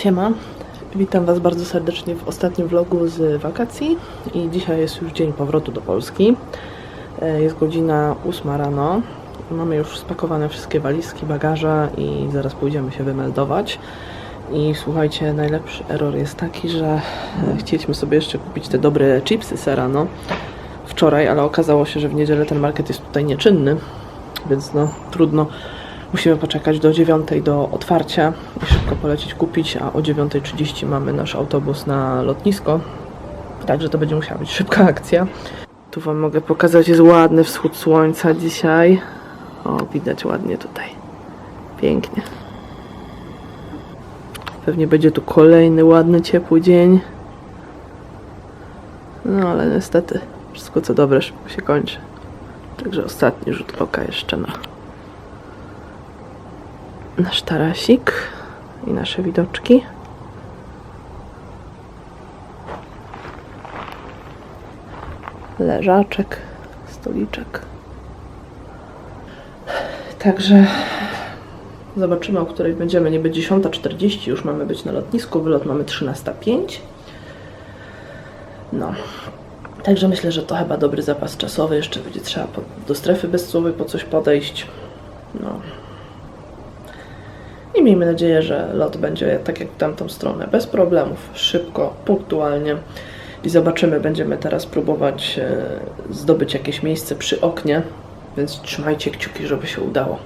Siema, witam Was bardzo serdecznie w ostatnim vlogu z wakacji i dzisiaj jest już dzień powrotu do Polski. E, Jest godzina 8 rano. Mamy już spakowane wszystkie walizki, bagaże i zaraz pójdziemy się wymeldować. I słuchajcie, najlepszy error jest taki, że e, chcieliśmy sobie jeszcze kupić te dobre chipsy serano wczoraj, ale okazało się, że w niedzielę ten market jest tutaj nieczynny, więc no trudno. Musimy poczekać do 9 do otwarcia i szybko polecieć kupić, a o 9.30 mamy nasz autobus na lotnisko. Także to będzie musiała być szybka akcja. Tu Wam mogę pokazać, jest ładny wschód słońca dzisiaj. O, widać ładnie tutaj. Pięknie. Pewnie będzie tu kolejny ładny, ciepły dzień. No ale niestety wszystko co dobre szybko się kończy. Także ostatni rzut oka jeszcze na nasz tarasik i nasze widoczki. Leżaczek, stoliczek. Także zobaczymy, o której będziemy. Niby 10.40 już mamy być na lotnisku, wylot mamy 13.05. No. Także myślę, że to chyba dobry zapas czasowy. Jeszcze będzie trzeba po, do strefy bezsłowy po coś podejść. No, i miejmy nadzieję, że lot będzie tak jak w tamtą stronę, bez problemów, szybko, punktualnie. I zobaczymy, będziemy teraz próbować e, zdobyć jakieś miejsce przy oknie, więc trzymajcie kciuki, żeby się udało.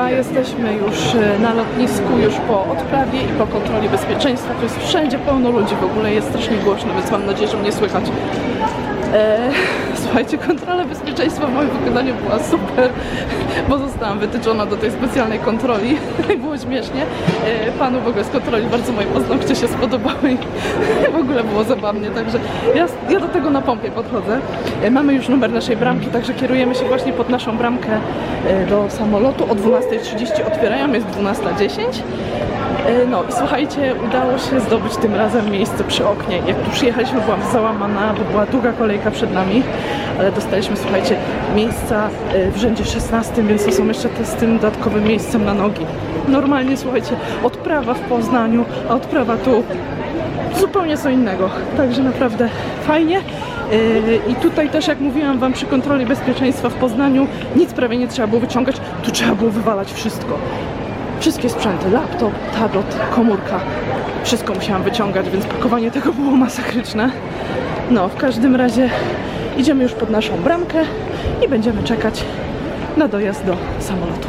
Siema, jesteśmy już e, na lotnisku, już po odprawie i po kontroli bezpieczeństwa. Tu jest wszędzie pełno ludzi, w ogóle jest strasznie głośno, więc mam nadzieję, że mnie słychać. E, słuchajcie, kontrola bezpieczeństwa w moim wykonaniu była super, bo zostałam wytyczona do tej specjalnej kontroli. było śmiesznie. E, panu w ogóle z kontroli bardzo moje paznokcie się spodobały i w ogóle było zabawnie, także ja, ja do tego na pompie podchodzę. E, mamy już numer naszej bramki, także kierujemy się właśnie pod naszą bramkę e, do samolotu. O 12.30 otwierają, jest 12.10. E, No i słuchajcie, udało się zdobyć tym razem miejsce przy oknie. Jak tu przyjechaliśmy, byłam załamana, bo była długa kolejka przed nami, ale dostaliśmy, słuchajcie, miejsca e, w rzędzie 16, więc to są jeszcze te z tym dodatkowym miejscem na nogi. Normalnie, słuchajcie, odprawa w Poznaniu, a odprawa tu zupełnie co innego. Także naprawdę fajnie. Yy, I tutaj też, jak mówiłam Wam przy kontroli bezpieczeństwa w Poznaniu, nic prawie nie trzeba było wyciągać, tu trzeba było wywalać wszystko. Wszystkie sprzęty, laptop, tablet, komórka, wszystko musiałam wyciągać, więc pakowanie tego było masakryczne. No, w każdym razie idziemy już pod naszą bramkę i będziemy czekać na dojazd do samolotu.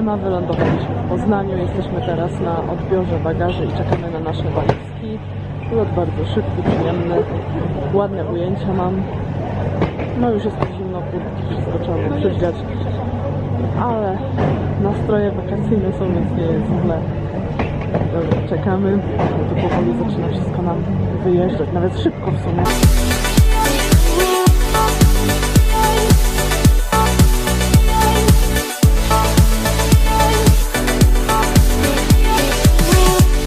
Siema, wylądowaliśmy w Poznaniu. Jesteśmy teraz na odbiorze bagaży i czekamy na nasze walizki. Lot bardzo szybki, przyjemny. Ładne ujęcia mam. No już jest zimno, kur- bo trzeba było przywdziać. Ale nastroje wakacyjne są, więc nie jest źle. Dobra, czekamy, bo tu powoli zaczyna wszystko nam wyjeżdżać, nawet szybko w sumie.